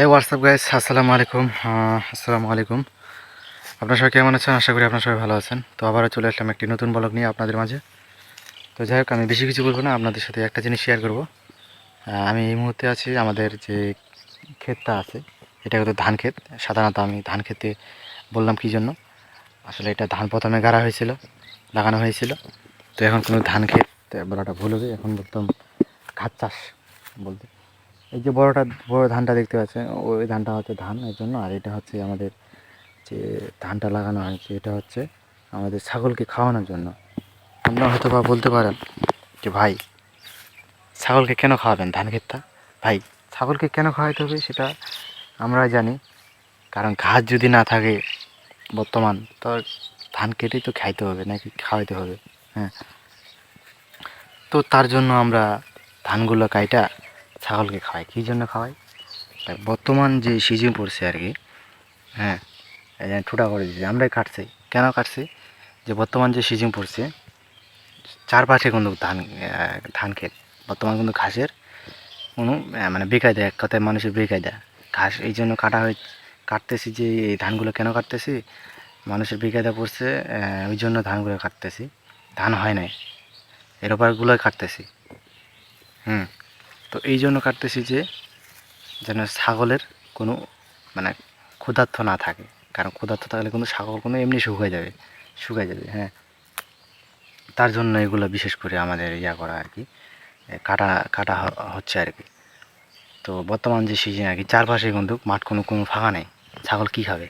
এই WhatsApp guys আসসালামু আলাইকুম আসসালামু আলাইকুম আপনার সবাই কেমন আছেন? আশা করি আপনার সবাই ভালো আছেন। তো আবারও চলে আসলাম একটি নতুন ব্লগ নিয়ে আপনাদের মাঝে। তো যাই হোক, আমি বেশি কিছু বলব না, আপনাদের সাথে একটা জিনিস শেয়ার করব। আমি এই মুহূর্তে আছি আমাদের যে ক্ষেতটা আছে, এটা কিন্তু ধান ক্ষেত। সাধারণত আমি ধান খেতে বললাম কী জন্য? আসলে এটা ধান প্রথমে গাড়া হয়েছিল, লাগানো হয়েছিল। তো এখন কোনো ধান ক্ষেত বলাটা ভুল হবে। এখন বলতাম ঘাস চাষ বলতে। এই যে বড়টা, বড় ধানটা দেখতে পাচ্ছেন, ওই ধানটা হচ্ছে ধান, এর জন্য, আর এটা হচ্ছে আমাদের যে ধানটা লাগানো হয়েছে, এটা হচ্ছে আমাদের ছাগলকে খাওয়ানোর জন্য। আপনারা হয়তো বা বলতে পারেন যে, ভাই, ছাগলকে কেন খাওয়াবেন ধান ক্ষেতটা? ভাই, ছাগলকে কেন খাওয়াইতে হবে সেটা আমরা জানি, কারণ ঘাস যদি না থাকে বর্তমান, তো ধান কেটেই তো খাইতে হবে, নাকি খাওয়াইতে হবে হ্যাঁ। তো তার জন্য আমরা ধানগুলো কাইটা ছাগলকে খাওয়াই, কী জন্য খাওয়াই? বর্তমান যে সিজন পড়ছে আর কি হ্যাঁ এই যে ঠোঁটা করে দিচ্ছি আমরাই কাটছি। কেন কাটছি? যে বর্তমান যে সিজন পড়ছে, চারপাশে কিন্তু ধান ধান ক্ষেত, বর্তমান কিন্তু ঘাসের কোনো মানে বেকায়দা, এক কথায় মানুষের বেকায়দা। ঘাস, এই জন্য কাটা হয়ে, কাটতেছি যে এই ধানগুলো কেন কাটতেছি? মানুষের বেকায়দা পড়ছে ওই জন্য ধানগুলো কাটতেছি। ধান হয় নাই, এর ওপারগুলোই কাটতেছি। হুম। তো এই জন্য কাটতেছি যে যেন ছাগলের কোনো মানে ক্ষুধার্থ না থাকে। কারণ ক্ষুধার্থ থাকলে কিন্তু ছাগল কোনো এমনি শুকায় যাবে শুকায় যাবে হ্যাঁ। তার জন্য এগুলো বিশেষ করে আমাদের ইয়া করা আর কি কাটা কাটা হচ্ছে আর কি। তো বর্তমান যে সিজন আর কি, চারপাশে কিন্তু মাঠ কোনো কোনো ফাঁকা নেই। ছাগল কী খাবে?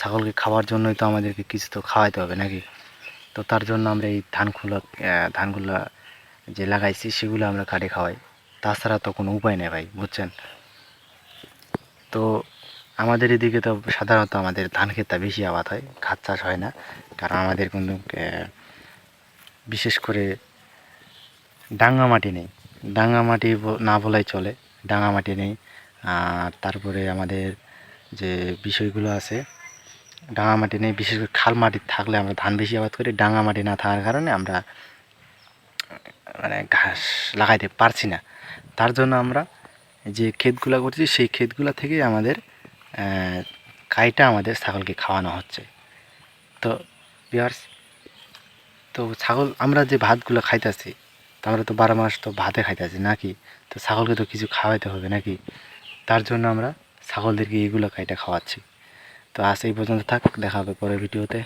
ছাগলকে খাওয়ার জন্যই তো আমাদেরকে কিছু তো খাওয়াইতে হবে নাকি? তো তার জন্য আমরা এই ধানগুলো ধানগুলো যে লাগাইছি, সেগুলো আমরা কাটে খাওয়াই। তাছাড়া তো কোনো উপায় নেই ভাই, বুঝছেন? তো আমাদের এদিকে তো সাধারণত আমাদের ধান ক্ষেতটা বেশি আবাদ হয়, ঘাস চাষ হয় না। কারণ আমাদের কিন্তু বিশেষ করে ডাঙ্গা মাটি নেই। ডাঙ্গা মাটি না বলাই চলে, ডাঙ্গা মাটি নেই। আর তারপরে আমাদের যে বিষয়গুলো আছে, ডাঙ্গা মাটি নেই, বিশেষ করে খাল মাটি থাকলে আমরা ধান বেশি আবাদ করি, ডাঙ্গা মাটি না থাকার কারণে আমরা মানে ঘাস লাগাইতে পারছি না। তার জন্য আমরা যে ক্ষেতগুলো করছি, সেই ক্ষেতগুলো থেকেই আমাদের কাইটা আমাদের ছাগলকে খাওয়ানো হচ্ছে। তো বিয়ার্স তো ছাগল, আমরা যে ভাতগুলো খাইতেছি, তো আমরা তো বারো মাস তো ভাতে খাইতেছি নাকি? তো ছাগলকে তো কিছু খাওয়াইতে হবে নাকি? তার জন্য আমরা ছাগলদেরকে এইগুলো কাইটা খাওয়াচ্ছি। তো আজ এই পর্যন্ত থাক, দেখা হবে পরের ভিডিওতে।